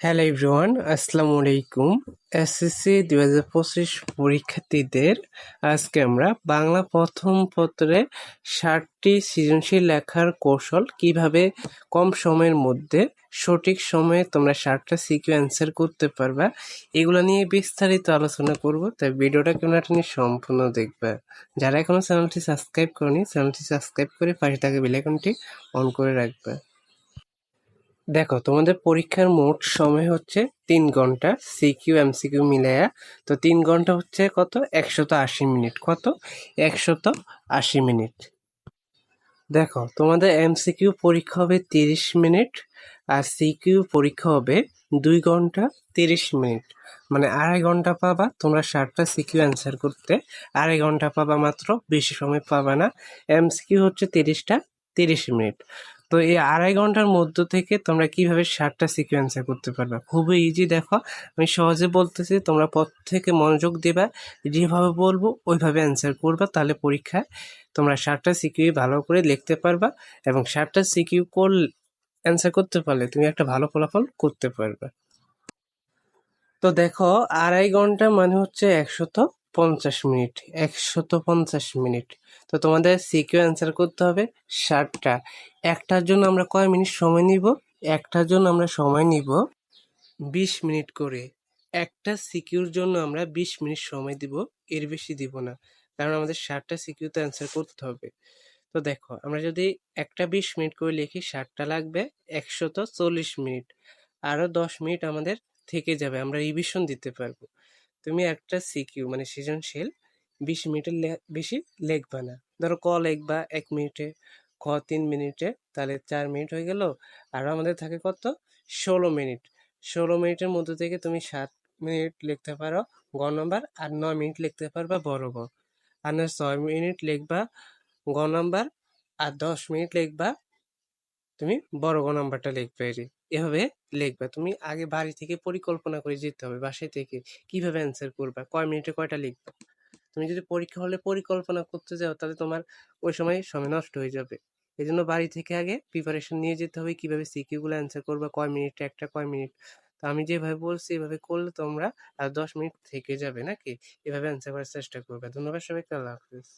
Hello everyone আসসালামু আলাইকুম SSC দুই হাজার পঁচিশ পরীক্ষার্থীদের আজকে আমরা বাংলা প্রথম পত্রে ষাটটি সৃজনশীল লেখার কৌশল কীভাবে কম সময়ের মধ্যে সঠিক সময়ে তোমরা ষাটটা সিকিউ অ্যান্সার করতে পারবা, এগুলো নিয়ে বিস্তারিত আলোচনা করব। তাই ভিডিওটা কেমন নিয়ে সম্পূর্ণ দেখবে। যারা এখনও চ্যানেলটি সাবস্ক্রাইব করনি, চ্যানেলটি সাবস্ক্রাইব করে পাশে থাকা বেলাইকনটি অন করে রাখবে। দেখো, তোমাদের পরীক্ষার মোট সময় হচ্ছে তিন ঘণ্টা সিকিউ এমসিকিউ মিলাইয়া। তো তিন ঘণ্টা হচ্ছে কত? একশত আশি মিনিট। কত? একশত আশি মিনিট। দেখো, তোমাদের এমসিকিউ পরীক্ষা হবে তিরিশ মিনিট, আর সিকিউ পরীক্ষা হবে দুই ঘণ্টা তিরিশ মিনিট। মানে আড়াই ঘণ্টা পাবা তোমরা ষাটটা সিকিউ অ্যান্সার করতে, আড়াই ঘণ্টা পাবা মাত্র, বেশি সময় পাবা না। এমসিকিউ হচ্ছে তিরিশটা তিরিশ মিনিট। তো এই আড়াই ঘণ্টার মধ্য থেকে তোমরা কীভাবে ষাটটা সিকোয়েন্সার করতে পারবে? খুবই ইজি দেখো। আমি সহজে বলতেছি, তোমরা পথ থেকে মনোযোগ দেবা, যেভাবে বলব, ওইভাবে অ্যান্সার করবা, তাহলে পরীক্ষায় তোমরা ষাটটা সিকিউ ভালো করে লিখতে পারবা এবং ষাটটা সিকিউ কর অ্যান্সার করতে পারলে তুমি একটা ভালো ফলাফল করতে পারবে। তো দেখো, আড়াই ঘণ্টা মানে হচ্ছে একশত পঞ্চাশ মিনিট, একশত পঞ্চাশ মিনিট। তো তোমাদের সিকিউ অ্যান্সার করতে হবে ষাটটা। একটার জন্য আমরা কয় মিনিট সময় নিব? একটার জন্য আমরা সময় নিব বিশ মিনিট করে। একটা সিকিউর জন্য আমরা বিশ মিনিট সময় দিব, এর বেশি দিব না। কারণ আমাদের ষাটটা সিকিউতে অ্যান্সার করতে হবে। তো দেখো, আমরা যদি একটা বিশ মিনিট করে লিখি, ষাটটা লাগবে, একশত চল্লিশ মিনিট। আরও দশ মিনিট আমাদের থেকে যাবে, আমরা রিভিশন দিতে পারব। তুমি একটা সিকিউ মানে সৃজনশীল, বিশ মিনিটের বেশি লিখবা না। ধরো ক লেখবা এক মিনিটে, খ তিন মিনিটে, তাহলে চার মিনিট হয়ে গেল। আর আমাদের থাকে কত? ষোলো মিনিট। ষোলো মিনিটের মধ্যে থেকে তুমি সাত মিনিট লিখতে পারো গ নম্বর, আর নয় মিনিট লিখতে পারবা বড় গ। আর না ছয় মিনিট লিখবা গ নম্বর, আর দশ মিনিট লিখবা তুমি বড় গ নাম্বারটা লিখবে এভাবে লিখবা। তুমি আগে বাড়ি থেকে পরিকল্পনা করে যেতে হবে বাসায় থেকে কীভাবে অ্যান্সার করবা, কয় মিনিটে কয়টা লিখবা। তুমি যদি পরীক্ষা হলে পরিকল্পনা করতে যাও তাহলে তোমার ওই সময় সময় নষ্ট হয়ে যাবে। এই জন্য বাড়ি থেকে আগে প্রিপারেশন নিয়ে যেতে হবে কীভাবে সিকিউগুলো অ্যান্সার করবা, কয় মিনিট একটা, কয় মিনিট। তো আমি যেভাবে বলছি এভাবে করলে তোমরা আর দশ মিনিট থেকে যাবে নাকি? এভাবে অ্যান্সার করার চেষ্টা করবে। ধন্যবাদ সবাইকে, আল্লাহ হাফিজ।